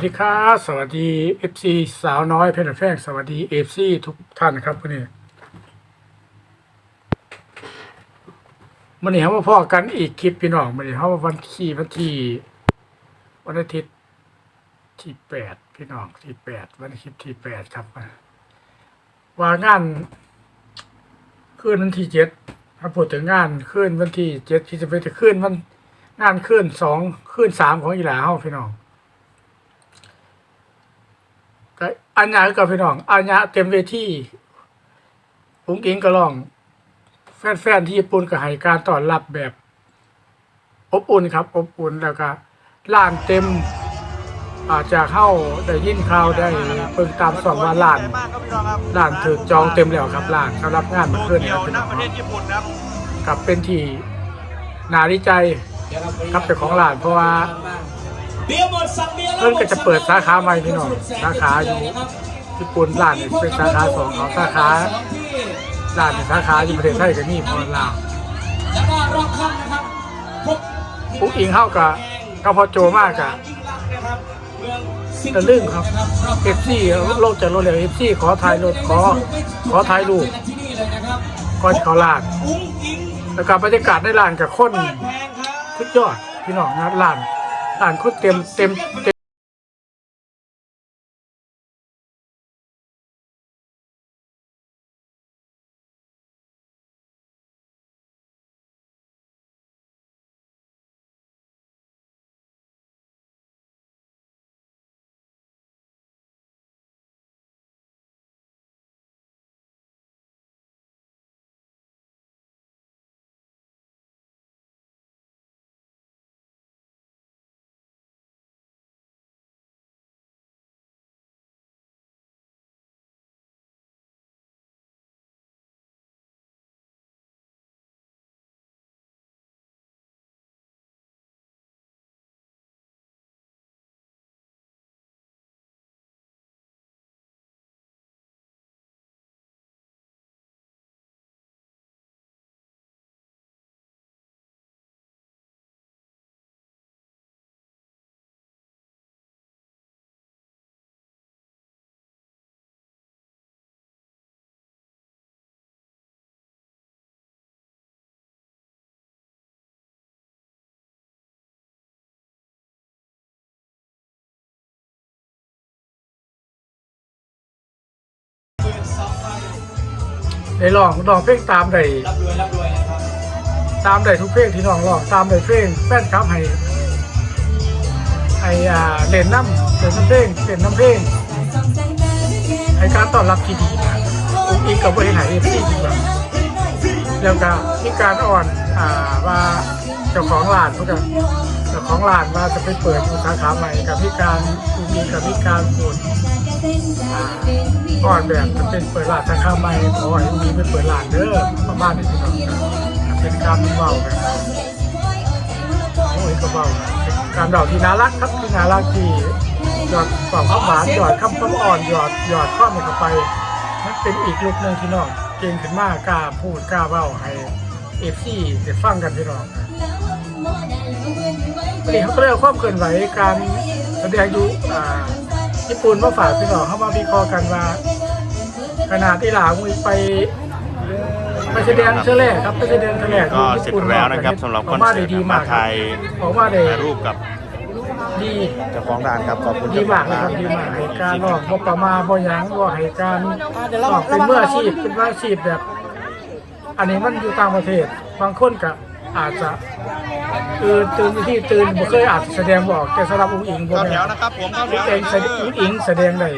สดีครับสวัสดีเอฟซีสาวน้อยเพชรแฟงสวัสดีเอฟซีทุกท่านนะครับวันนี้วันนี้เขามาพ่อกันอีกคลิปพี่น้องวันนี้เขามาวันที่วันที่วันอาทิตย์ที่แปดพี่น้องที่แปดวันอาทิตย์ที่แปดครับว่างานคืนวันที่เจ็ดถ้าพูดถึงงานคืนวันที่เจ็ดที่จะไปจะคืนวันงานคืนสองคืนสามของอีหลาเฮาพี่น้อง ก็อัญญากับพี่น้องอัญญาเต็มเวทีปุ้งอิงก็ร้อง แฟนๆที่ญี่ปุ่นก็ให้การต้อนรับแบบ อบอุ่นครับ อบอุ่นแล้วก็ล้านเต็ม อาจจะเข้าได้ยินข่าวได้เพิ่งตามสองว่าล้านล้านถึกจองเต็มแล้วครับล้านสำหรับงานเมื่อนเดีนี้วครับพี่ณน้องประครับกับเป็นที่นาดีใจครับเจ้าของร้านเพราะว่า เบียร์หมดสั่งเบียร์แล้วเพิ่นก็จะเปิดสาขาใหม่พี่น้องสาขาอยู่ญี่ปุ่นร้านนี่เป็นสาขาสองของสาขาสองที่ร้านในสาขาอยู่ประเทศไทยก็มีพอลาวแล้วก็รอบค่ำนะครับพบปุ๊กอิงเข้ากับก็พอโจมากอะยิ่งรักนะครับเมืองสิงห์ตะลึงครับนะเอฟซีโลกจะโลดเลยเอฟซีขอถ่ายรูปขอขอถ่ายรูปที่นี่เลยนะครับก่อนเขาร้านอุ้งอิงแล้วก็บรรยากาศในร้านกับคนบ้านแพงครับสุดยอดพี่น้องนะร้าน ร้านคนเต็มเต็มเต็ม ได้ลองลองเพลงตามได้รับรวยรับรวยนะครับตามได้ทุกเพลงที่น้องร้องตามได้เพลงแฟนคลับให้ให้อ่าเล่นน้ำเล่นน้ำเพลงเล่นน้ำเพลงให้การต้อนรับที่ดีนะอุ้งอิงกับบริหารเอฟซีจริงแบบแล้วก็มีการอ่อนอ่าว่าเจ้าของร้านเขาจะเจ้าของร้านว่าจะไปเปิดสาขาใหม่กับพิการอุ้งอิงกับพิการพูด อ่าอ่อนแบบจะเป็นเปิดร้านสาขาใหม่ขอให้อุ้งอิงไปเปิดร้านเด้อประมาณนี้พี่น้องครับเป็นการเบากันโอ้ยก็เบาเป็นการเดาที่น่ารักครับที่น่ารักที่หยอดกล่องข้าวหวานหยอดคำคำอ่อนหยอดหยอดข้อมันเข้าไปมันเป็นอีกลุกหนึ่งที่น้องเก่งขึ้นมากกล้าพูดกล้าเบาให้เอฟซีเด็ดฟังกันพี่น้องนนี้เขาเรียกความเคลื่อนไหวการแสดงอยู่อ่า ญี่ปุ่นมาฝากพี่น้องเข้ามาวิเคราะห์กันว่า ขนาดที่หลามุยไปไปแสดงเชื่อแรกครับไปแสดงเชื่อแรกก็เสร็จแล้วนะครับสำหรับคอนเสิร์ตดีมามาไทยออกมาได้ถ่ายรูปกับดีเจ้าของร้านครับขอบคุณดีเจ้าขมาอกงเลยคร้ารับนดีมากให้การออกบ่ประมาณบ่หยังบ่ให้การออกเป็นเมื่ออาชีพเป็นว่าอาชีพแบบ อันนี้มันอยู่ต่างประเทศบางคนก็ อาจจะตื่นตื่นที่ตื่นบ่เคยอาจจะแสดงบอกแต่สำหรับอุ้งอิงบ่เข้าแม่แถนวนะครับผมเข้าแถอุ้งวเองแสดงอุ้งอิงแสดงได้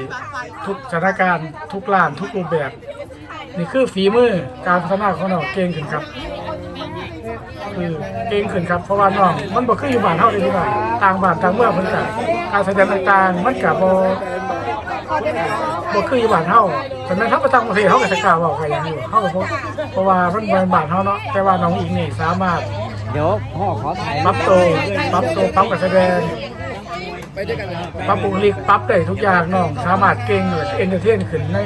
ทุกสถานการณ์ทุกร้านทุกรูปแบบ นี่คือฝีมือการพัฒนาของน้องเก่งขึ้นครับคือเก่งขึ้นครับเพราะว่าน้องมันบ่คืออยู่บ้านเฮาเลยพี่น้องต่างบ้านต่างเมืองเพิ่นก็ การแสดงต่างๆมันก็บ่บ่คืออยู่บ้านเฮาแต่แม่นเฮาไปต่างประเทศเฮาก็สิกล้าเว้ากันอย่างอยู่เฮาก็บ่เพราะว่ามันบ่เป็นบ้านเฮาเนาะแต่ว่าน้องอิงนี่สามารถเดี๋ยวพ่อขอถ่ายปรับตัวปรับตัวปรับการแสดงปรับบุคลิกปรับได้ทุกอย่างน้องสามารถเก่งเลยเอนเตอร์เทนขึ้นใน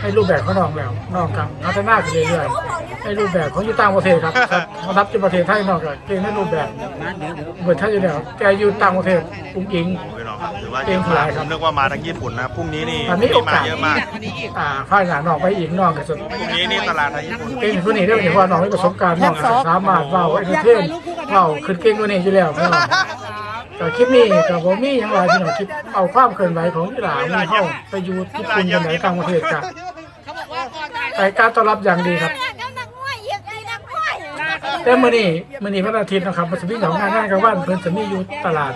ในรูปแบบของน้องแล้วน้องก็พัฒนาขึ้นเรื่อยๆ ในรูปแบบของอยู่ต่างประเทศครับครับเขารับที่ประเทศไทยนอกจากเก่งในรูปแบบเหมือนท่านอยู่แล้วแกอยู่ต่างประเทศอุ้งอิงพี่น้องครับถือว่าเกเยมอะขมากลายคผรับมนึกว่ามาทางญี่ปุ่นนะพรุ่งนี้นี่อันนี้โอกาสมาเยอะมากอ่าฝ้ายหนานอกไปอีกนอกกับสุดพรุ่งนี้นี่ตลาดไทยญี่ปุ่นเก่งคนนี้เรื่องที่ว่าน้องมีประสบการณ์น้องอาจจะสามารถเว้าเอนเตอร์เทนเว้าขึ้นเก่งกว่านี้อยู่แล้วพี่น้องแต่คลิปนี้กับผมมีอย่างไรพี่น้องคลิปเอาความเคลื่อนไหวของกีฬามีเข้าไปอยู่ญี่ปุ่นกันไหนต่างประเทศกันแต่การต้อนรับอย่างดีครับ แต่มื้อนี้มื้อนี้วันอาทิตย์นะครับมันจะมีของงานงานกลางวันเพิ่นจะมีอยู่ตลาด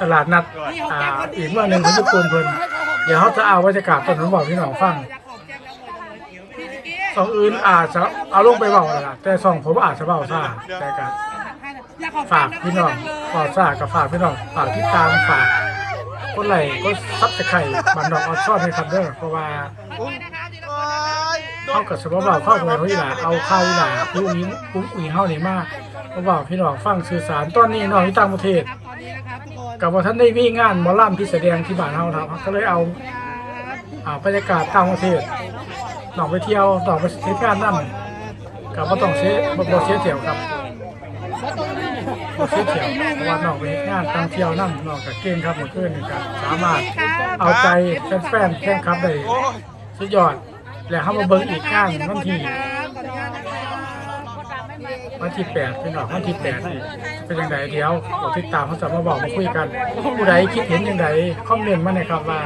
ตลาดนัดอ่าอีกเมื่อหนึงของญี่ปุ่นเพิ่นเดี๋ยวเขาจะเอาบรรยากาศตอนนั้นบอกพี่น้องฟังสองอื่นอาจจะเอาลงไปเบาแล้วล่ะแต่สองผมอาจจะเบาซ่าแต่กันฝากพี่น้องเบาซ่ากับฝากพี่น้องฝากที่ตามฝากคนไหลก็ซับสไข่บันดอกออดซ่อนให้ครับเด้อเพราะว่า เขากับสมบัติเราเข้าไปเขาอีหล่าเอาเข้าอีหล่าอุ้งอิงอุ้งอิงเฮานี่มากเพราพี่น้องฟังสื่อสารตอนนี้น้องที่ต่างประเทศกับว่าท่านได้มีงงานมอลำที่แสดงที่บ้านเฮาครับก็เลยเอาอาบรรยากาศต่างประเทศน้องไปเที่ยวน้องไปเที่ยวงานนั่นกับว่าต้องเสียบ่เสียเที่ยวครับเสียเที่ยวว่าน้องไปงานต่างเที่ยวนั่นน้องกับเก่งครับเมื่อนครับสามารถเอาใจแฟนๆแฟนคลับได้สุดยอด แล้วเฮามาเบิ่งอีกงานวันที่วันที่8พี่น้องวันที่8นี่จะเป็นจังไดเดี๋ยวกดติดตามเขาจะมาบอกมาคุยกันผู้ใดคิดเห็นจังไดคอมเมนต์มาหน่อยครับว่า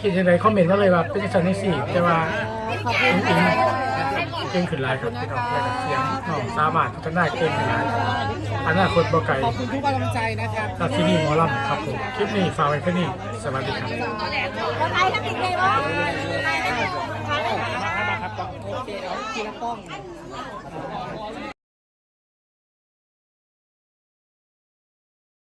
คิดยังไงคอมเมนต์มาเลยว่าเป็นสันนิสี่แต่ว่าจริงๆเก่งขึ้นหลายครับพี่น้องแต่เสียงน้องสามารถพัฒนาเก่งขึ้นหลายอนาคตบ่ไกลขอบคุณทุกกำลังใจนะครับจากที่นี่หมอลำครับผมคลิปนี้ฝากไว้แค่นี้สวัสดีครับคนไทยทั้งติดเลยว่าไทยทั้งติดไทยทั้งติดโอเคเอาทีละกล้อง